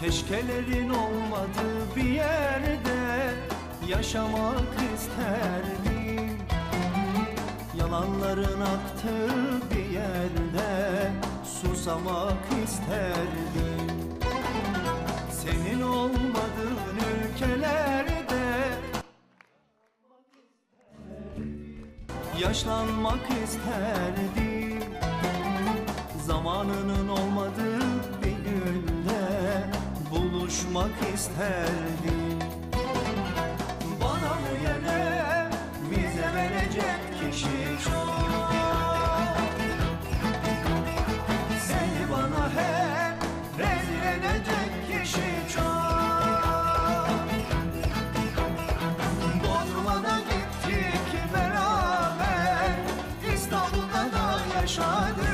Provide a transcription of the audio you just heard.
Keşkelerin olmadığı bir yerde yaşamak isterdim. Yalanların aktığı bir yerde susamak isterdim. Senin olmadığın ülkelerde Yaşlanmak isterdim. Zamanının uçmak isterdim Bana bu yere vize verecek kişi çok. Seni bana hep rezil edecek kişi çok. Bodrum'a gittik beraber İstanbul'da da yaşadık.